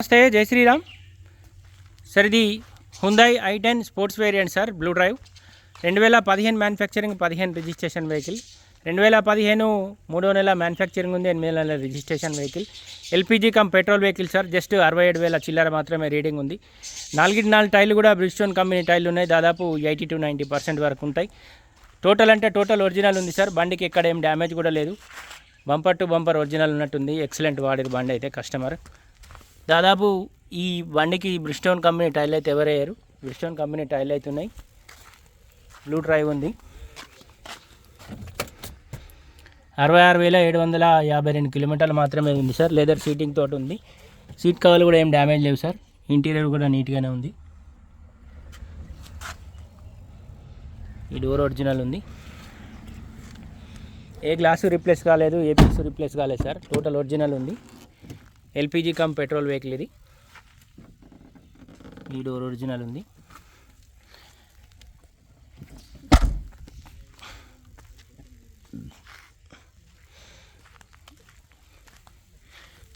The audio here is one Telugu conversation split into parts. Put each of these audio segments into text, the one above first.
నమస్తే జై శ్రీరామ్. సార్ ఇది Hyundai i ten sports variant sir blue drive రెండు వేల పదిహేను మ్యానుఫ్యాక్చరింగ్ పదిహేను రిజిస్ట్రేషన్ వెహికల్ రెండు వేల పదిహేను మూడో నెల మ్యానుఫ్యాక్చరింగ్ ఉంది ఎనిమిది నెలల registration vehicle LPG cum petrol vehicle sir just అరవై ఏడు వేల చిల్లర మాత్రమే రీడింగ్ ఉంది. నాలుగు నాలుగు టైర్లు కూడా బ్రిడ్స్టోన్ కంపెనీ టైర్లు ఉన్నాయి దాదాపు ఎయిటీ టు నైంటీ పర్సెంట్ వరకు ఉంటాయి. టోటల్ అంటే టోటల్ ఒరిజినల్ ఉంది సార్ బండికి ఎక్కడ ఏం డ్యామేజ్ కూడా లేదు. బంపర్ టు బంపర్ ఒరిజినల్ ఉన్నట్టుంది ఎక్సలెంట్ వాడేది బండి అయితే కస్టమర్ దాదాపు ఈ బండికి బ్రిస్టోన్ కంపెనీ టైర్లు అయితే ఎవరయ్యారు బ్రిస్టోన్ కంపెనీ టైర్లు అయితే ఉన్నాయి. బ్లూ డ్రైవ్ ఉంది. అరవై ఆరు వేల ఏడు వందల యాభై రెండు కిలోమీటర్లు మాత్రమే ఉంది సార్. లెదర్ సీటింగ్ తోటి ఉంది. సీట్ కవర్లు కూడా ఏం డ్యామేజ్ లేవు సార్. ఇంటీరియర్ కూడా నీట్గానే ఉంది. ఈ డోర్ ఒరిజినల్ ఉంది. ఏ గ్లాసు రిప్లేస్ కాలేదు ఏ పీస్ రిప్లేస్ కాలేదు సార్. టోటల్ ఒరిజినల్ ఉంది. ఎల్పిజి కమ్ పెట్రోల్ వెహికల్ ఇది. ఈ డోర్ ఒరిజినల్ ఉంది.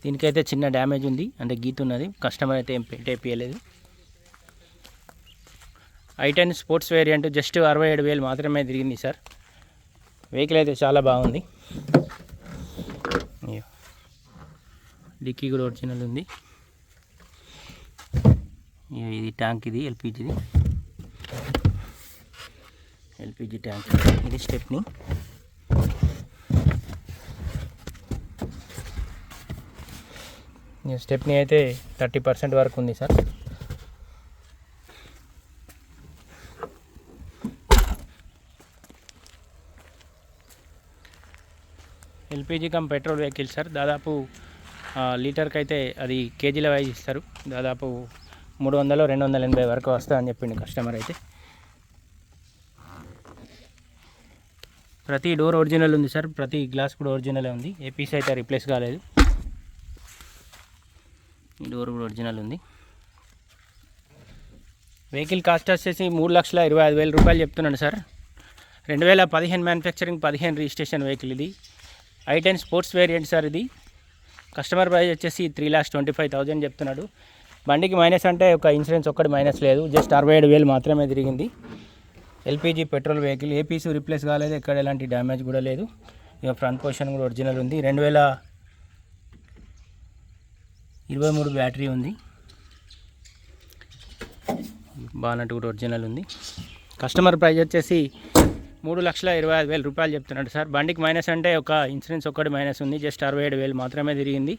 దీనికైతే చిన్న డ్యామేజ్ ఉంది. అంటే గీత ఉన్నది. కస్టమర్ అయితే ఏం పెయింట్ వేయలేదు ఐ స్పోర్ట్స్ వేరియంట్ జస్ట్ అరవై ఏడు వేలు మాత్రమే తిరిగింది సార్. వెహికల్ అయితే చాలా బాగుంది. డిక్కీ కూడా ఒరిజినల్ ఉంది. ఇది ట్యాంక్ ఇది ఎల్పిజిది ఎల్పిజి ట్యాంక్. ఇది స్టెప్ని. స్టెప్ని అయితే థర్టీ పర్సెంట్ వరకు ఉంది sir. LPG cum petrol vehicle sir. దాదాపు లీటర్కి అయితే అది కేజీల వైజ్ ఇస్తారు. దాదాపు మూడు వందలు రెండు వందల ఎనభై వరకు వస్తుందని చెప్పిండు కస్టమర్ అయితే. ప్రతి డోర్ ఒరిజినల్ ఉంది సార్. ప్రతి గ్లాస్ కూడా ఒరిజినలే ఉంది. ఏ పీస్ అయితే రిప్లేస్ కాలేదు. ఈ డోర్ కూడా ఒరిజినల్ ఉంది. వెహికల్ కాస్ట్ వచ్చేసి మూడు లక్షల ఇరవై ఐదు వేల రూపాయలు చెప్తున్నాను సార్. రెండు వేల పదిహేను మ్యానుఫ్యాక్చరింగ్ పదిహేను రిజిస్ట్రేషన్ వెహికల్ ఇది. I ten sports variant sir ఇది. కస్టమర్ ప్రైస్ వచ్చేసి three lakhs twenty five thousand చెప్తున్నాడు. బండికి మైనస్ అంటే ఒక ఇన్సూరెన్స్ ఒక్కటి మైనస్ లేదు. జస్ట్ అరవై ఏడు వేలు మాత్రమే తిరిగింది. ఎల్పిజి పెట్రోల్ వెహికల్ ఏ పీసు రిప్లేస్ కాలేదు. ఎక్కడ ఎలాంటి డ్యామేజ్ కూడా లేదు. ఇక ఫ్రంట్ పొజిషన్ కూడా ఒరిజినల్ ఉంది. రెండు వేల ఇరవై మూడు బ్యాటరీ ఉంది. బానట్ కూడా ఒరిజినల్ ఉంది. కస్టమర్ ప్రైస్ వచ్చేసి మూడు లక్షల ఇరవై ఐదు వేల రూపాయలు చెప్తున్నాడు సార్. బండికి మైనస్ అంటే ఒక ఇన్సూరెన్స్ ఒక్కటి మైనస్ ఉంది జస్ట్ అరవై ఏడు వేలు మాత్రమే తిరిగింది.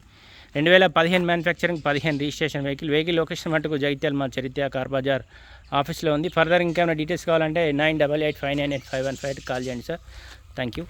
రెండు వేల పదిహేను మ్యానుఫ్యాక్చరింగ్ పదిహేను రిజిస్ట్రేషన్ వెహికల్ వెహికల్ లొకేషన్ మటుకు జగిత్యాల మా చరిత్ర కార్ బజార్ ఆఫీస్లో ఉంది. ఫర్దర్ ఇంకేమైనా డీటెయిల్స్ కావాలంటే nine double eight five nine eight five one five call చేయండి సార్. Thank you